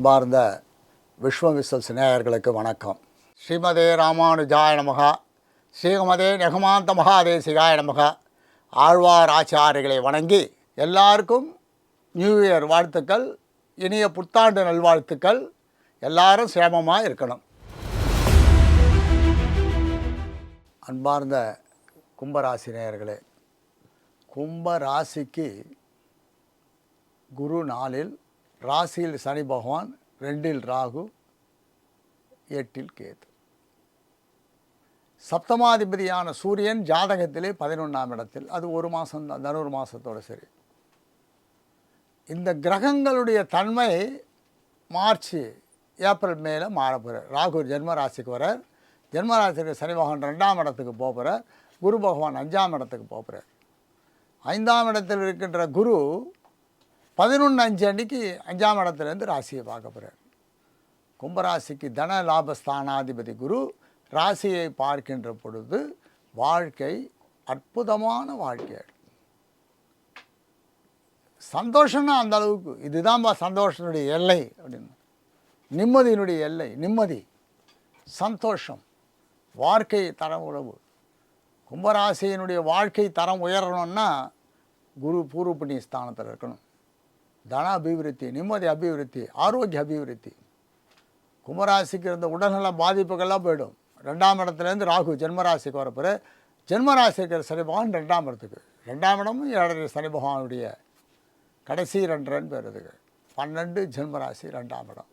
அன்பார்ந்த விஸ்வமிஸ்வல் நேயர்களுக்கு வணக்கம். ஸ்ரீமதே ராமானுஜாய நமகா. ஸ்ரீமதே நெகமாந்த மகாதேசிகாய நமகா. ஆழ்வார் ஆச்சாரிகளை வணங்கி எல்லாருக்கும் நியூ இயர் வாழ்த்துக்கள் இனிய புத்தாண்டு நல்வாழ்த்துக்கள். எல்லாரும் சேமமாக இருக்கணும். அன்பார்ந்த கும்பராசி நேயர்களே குரு நாளில் ராசியில் சனி பகவான் ரெண்டில் ராகு எட்டில் கேது. சப்தமாதிபதியான சூரியன் ஜாதகத்திலே பதினொன்றாம் இடத்தில் அது ஒரு மாதம் தான் தனுர் மாதத்தோட சரி. இந்த கிரகங்களுடைய தன்மை மார்ச் ஏப்ரல் மேலே மாறப்போகிறார் ராகு ஜென்ம ராசிக்கு வரார். ஜென்மராசிக்கு சனி பகவான் ரெண்டாம் இடத்துக்கு போகிறார் குரு பகவான் அஞ்சாம் இடத்துக்கு போகிறார் ஐந்தாம் இடத்தில் இருக்கின்ற குரு பதினொன்று அஞ்சு அன்னைக்கு அஞ்சாம் இடத்துலேருந்து ராசியை பார்க்க போகிறார். கும்பராசிக்கு தன லாபஸ்தானாதிபதி குரு ராசியை பார்க்கின்ற பொழுது வாழ்க்கை அற்புதமான வாழ்க்கை. சந்தோஷம்னா அந்த அளவுக்கு இதுதான்பா சந்தோஷத்தினுடைய எல்லை அப்படின்னு. நிம்மதியினுடைய எல்லை நிம்மதி சந்தோஷம் வாழ்க்கை தரம் உறவு. கும்பராசியினுடைய வாழ்க்கை தரம் உயரணும்னா குரு பூர்வ புண்ணிய ஸ்தானத்தில் இருக்கணும். தன அபிவிருத்தி நிம்மதி அபிவிருத்தி ஆரோக்கிய அபிவிருத்தி. கும்பராசிக்கு இருந்த உடல்நல பாதிப்புகள்லாம் போயிடும். ரெண்டாம் இடத்துலேருந்து ராகு ஜென்மராசிக்கு வரப்போகிற ஜென்மராசி இருக்கிற சனி பகவான் ரெண்டாம் இடத்துக்கு. ரெண்டாம் இடமும் ஏழரை சனி பகவானுடைய கடைசி ரெண்டரைன்னு பேர் இதுக்கு பன்னெண்டு ஜென்மராசி ரெண்டாம் இடம்.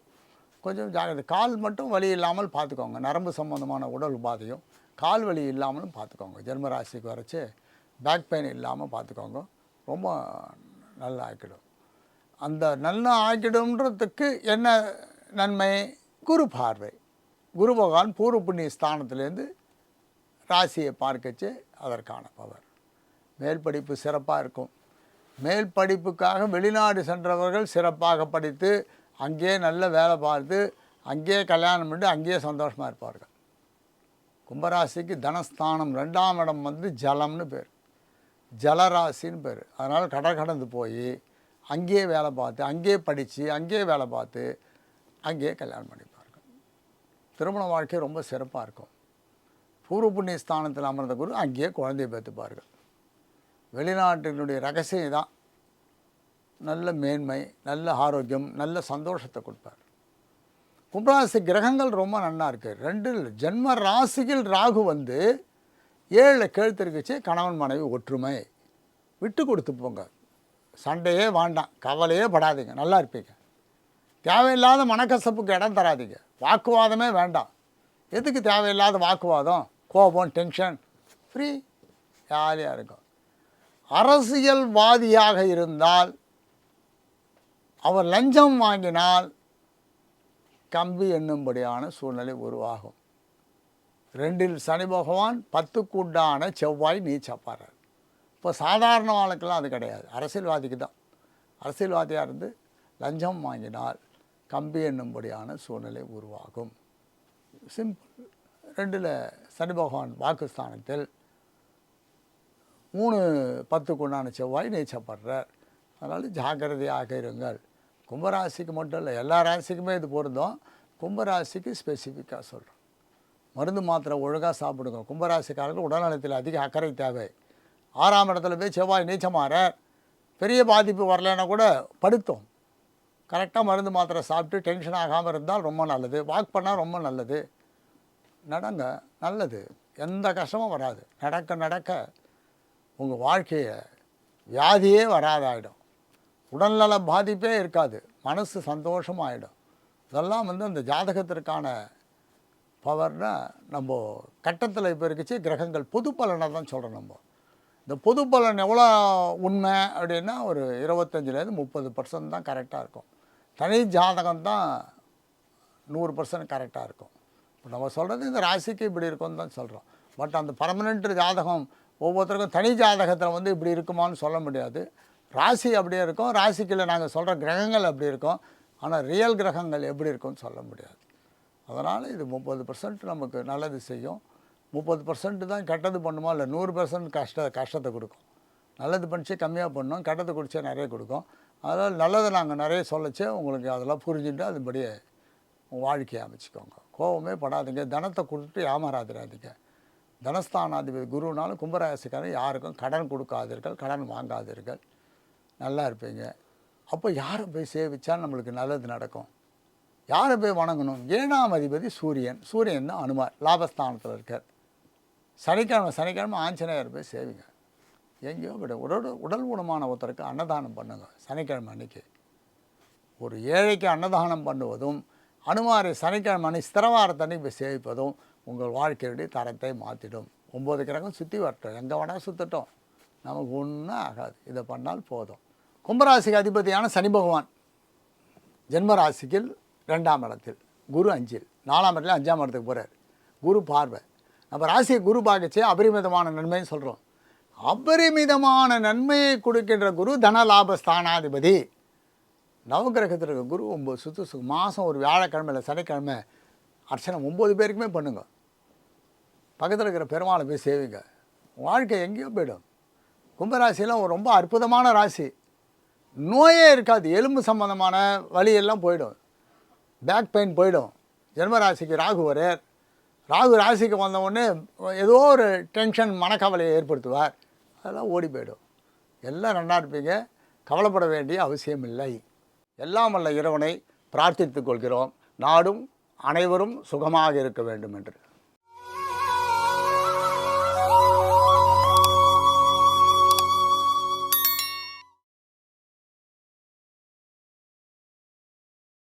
கொஞ்சம் ஜாகிரதை. கால் மட்டும் வலி இல்லாமல் பார்த்துக்கோங்க. நரம்பு சம்பந்தமான உடல் உபாதையும் கால் வலி இல்லாமலும் பார்த்துக்கோங்க. ஜென்மராசிக்கு வரைச்சி பேக் பெயின் இல்லாமல் பார்த்துக்கோங்க. ரொம்ப நல்லா ஆக்கிடும். அந்த நல்லா ஆக்கிடும்ன்றதுக்கு என்ன நன்மை? குரு பார்வை. குரு பகவான் பூர்வ புண்ணிய ஸ்தானத்திலேருந்து ராசியை பார்க்கச்சு அதற்கான பவர். மேல் படிப்பு சிறப்பாக இருக்கும். மேல் படிப்புக்காக வெளிநாடு சென்றவர்கள் சிறப்பாக படித்து அங்கேயே நல்ல வேலை பார்த்து அங்கேயே கல்யாணம் பண்ணி அங்கேயே சந்தோஷமாக இருப்பார்கள். கும்பராசிக்கு தனஸ்தானம் ரெண்டாம் இடம் வந்து ஜலம்னு பேர். ஜலராசின்னு பேர். அதனால் கடல் கடந்து போய் அங்கேயே வேலை பார்த்து அங்கேயே படித்து அங்கேயே வேலை பார்த்து அங்கேயே கல்யாணம் பண்ணிப்பார்கள். திருமண வாழ்க்கை ரொம்ப சிறப்பாக இருக்கும். பூர்வ புண்ணிய ஸ்தானத்தில் அமர்ந்த குரு அங்கேயே குழந்தையை பெற்றுப்பார்கள். வெளிநாட்டினுடைய ரகசியம் தான் நல்ல மேன்மை நல்ல ஆரோக்கியம் நல்ல சந்தோஷத்தை கொடுப்பார். கும்பராசி கிரகங்கள் ரொம்ப நல்லா இருக்குது ரெண்டு ஜென்ம ராசியில் ராகு வந்து ஏழில் கழுத்திருக்குச்சு கணவன் மனைவி ஒற்றுமை. விட்டு கொடுத்து போங்க. சண்டையே வேண்டாம். கவலையே படாதீங்க. நல்லா இருப்பீங்க. தேவையில்லாத மனக்கசப்புக்கு இடம் தராதீங்க. வாக்குவாதமே வேண்டாம். எதுக்கு தேவையில்லாத வாக்குவாதம்? கோபம் டென்ஷன் ஃப்ரீ ஜாலியாக இருக்கும். அரசியல்வாதியாக இருந்தால் அவர் லஞ்சம் வாங்கினால் கம்பி என்னும்படியான சூழ்நிலை உருவாகும். ரெண்டில் சனி பகவான் பத்துக்குண்டான செவ்வாய் நீச்சப்பாரர். இப்போ சாதாரண வாழ்க்கெல்லாம் அது கிடையாது. அரசியல்வாதிக்கு தான். அரசியல்வாதியாக இருந்து லஞ்சம் வாங்கினால் கம்பி என்னும்படியான சூழ்நிலை உருவாகும். சிம்பிள் ரெண்டில் சனி பகவான் வாக்குஸ்தானத்தில் மூணு பத்துக்குண்டான செவ்வாய் நீச்சப்படுறார். அதனால் ஜாக்கிரதையாக இருங்கள். கும்பராசிக்கு மட்டும் இல்லை எல்லா ராசிக்குமே இது பொருந்தும். கும்பராசிக்கு ஸ்பெசிஃபிக்காக சொல்கிறோம் மருந்து மாத்திரை ஒழுங்காக சாப்பிடுங்க. கும்பராசிக்காரர்கள் உடல்நலத்தில் அதிக அக்கறை தேவை. ஆறாம் இடத்துல போய் செவ்வாய் நீச்சமாற பெரிய பாதிப்பு வரலைன்னா கூட படுத்தோம். கரெக்டாக மருந்து மாத்திரை சாப்பிட்டு டென்ஷன் ஆகாமல் இருந்தால் ரொம்ப நல்லது. வாக் பண்ணால் ரொம்ப நல்லது. நடங்க நல்லது. எந்த கஷ்டமும் வராது. நடக்க நடக்க உங்கள் வாழ்க்கையை வியாதியே வராதாயிடும். உடல்நல பாதிப்பே இருக்காது. மனசு சந்தோஷமாகிடும் இதெல்லாம் வந்து அந்த ஜாதகத்திற்கான பவர்னால் நம்ம கட்டத்தில் இப்போ இருக்குச்சு கிரகங்கள். பொது பலனை தான் சொல்கிறோம் நம்ம. இந்த பொது பலன் எவ்வளோ உண்மை அப்படின்னா ஒரு இருபத்தஞ்சிலேருந்து முப்பது பர்சன்ட் தான் கரெக்டாக இருக்கும். தனி ஜாதகம் தான் நூறு பர்சன்ட் கரெக்டாக இருக்கும். இப்போ நம்ம சொல்கிறது இந்த ராசிக்கு இப்படி இருக்கும்னு தான் சொல்கிறோம் பட் அந்த பர்மனெண்ட் ஜாதகம் ஒவ்வொருத்தருக்கும் தனி ஜாதகத்தில் வந்து இப்படி இருக்குமான்னு சொல்ல முடியாது. ராசி அப்படியே இருக்கும். ராசிக்கில் நாங்கள் சொல்கிற கிரகங்கள் அப்படி இருக்கும். ஆனால் ரியல் கிரகங்கள் எப்படி இருக்கும்னு சொல்ல முடியாது. அதனால் இது முப்பது பர்சன்ட் நமக்கு நல்லது செய்யும். முப்பது பர்சன்ட் தான் கெட்டது பண்ணுமா? இல்லை நூறு பர்சன்ட் கஷ்ட கஷ்டத்தை கொடுக்கும். நல்லது பண்ணிச்சு கம்மியாக பண்ணும். கெட்டது குடிச்சா நிறைய கொடுக்கும். அதனால் நல்லதை நாங்கள் நிறைய சொல்லச்சே உங்களுக்கு அதெல்லாம் புரிஞ்சுட்டு அதுபடியே வாழ்க்கையை அமைச்சிக்கோங்க. கோபமே படாதீங்க. தனத்தை கொடுத்துட்டு ஏமாறாதிராதீங்க தனஸ்தானாதிபதி குருனாலும் கும்பராசிக்காரன் யாருக்கும் கடன் கொடுக்காதீர்கள் கடன் வாங்காதீர்கள். நல்லா இருப்பீங்க. அப்போ யாரை போய் சேவிச்சா நம்மளுக்கு நல்லது நடக்கும். யாரை போய் வணங்கணும்? ஏழாம் அதிபதி சூரியன். சூரியன் தான் அனுமார் லாபஸ்தானத்தில் இருக்கார். சனிக்கிழமை சனிக்கிழமை ஆஞ்சநேயர் போய் சேவிங்க. எங்கேயோ விட உடல் உடல் ஊனமான ஒருத்தருக்கு அன்னதானம் பண்ணுங்க சனிக்கிழமை அன்னைக்கு. ஒரு ஏழைக்கு அன்னதானம் பண்ணுவதும் அனுமாரை சனிக்கிழமை அன்னைக்கு ஸ்திரவாரத்தன்னைக்கு போய் சேவிப்பதும் உங்கள் வாழ்க்கையுடைய தரத்தை மாற்றிடும் ஒம்பது கிரகம் சுற்றி வரட்டும் எங்கே வேணால் சுற்றட்டும் நமக்கு ஒன்றும் ஆகாது. இதை பண்ணால் போதும். கும்பராசிக்கு அதிபதியான சனி பகவான். ஜென்மராசிக்கு ரெண்டாம் இடத்தில் குரு அஞ்சில் நாலாம் இடத்துல அஞ்சாம் இடத்துக்கு போகிறார் குரு பார்வை. நம்ம ராசியை குரு பாகிச்சே அபரிமிதமான நன்மைன்னு சொல்கிறோம் அபரிமிதமான நன்மையை கொடுக்கின்ற குரு தனலாப ஸ்தானாதிபதி. நவகிரகத்தில் இருக்க குரு ஒம்பது சுத்து சு மாதம் ஒரு வியாழக்கிழமை இல்லை சனிக்கிழமை அர்ச்சனை ஒம்பது பேருக்குமே பண்ணுங்க. பக்கத்தில் இருக்கிற பெருமாளை போய் சேவிங்க. வாழ்க்கை எங்கேயோ போயிடும். கும்பராசிலாம் ஒரு ரொம்ப அற்புதமான ராசி. நோயே இருக்காது எலும்பு சம்பந்தமான வலியெல்லாம் போயிடும். பேக் பெயின் போயிடும். ஜென்மராசிக்கு ராகு வரேர் ராகு ராசிக்கு வந்தவுடனே ஏதோ ஒரு டென்ஷன் மனக்கவலையை ஏற்படுத்துவார். அதெல்லாம் ஓடி போயிடும். எல்லாம் நல்லா இருப்பீங்க. கவலைப்பட வேண்டிய அவசியம் இல்லை. எல்லாம் வல்ல இறைவனை பிரார்த்தித்துக் கொள்கிறோம். நாடும் அனைவரும் சுகமாக இருக்க வேண்டும் என்று.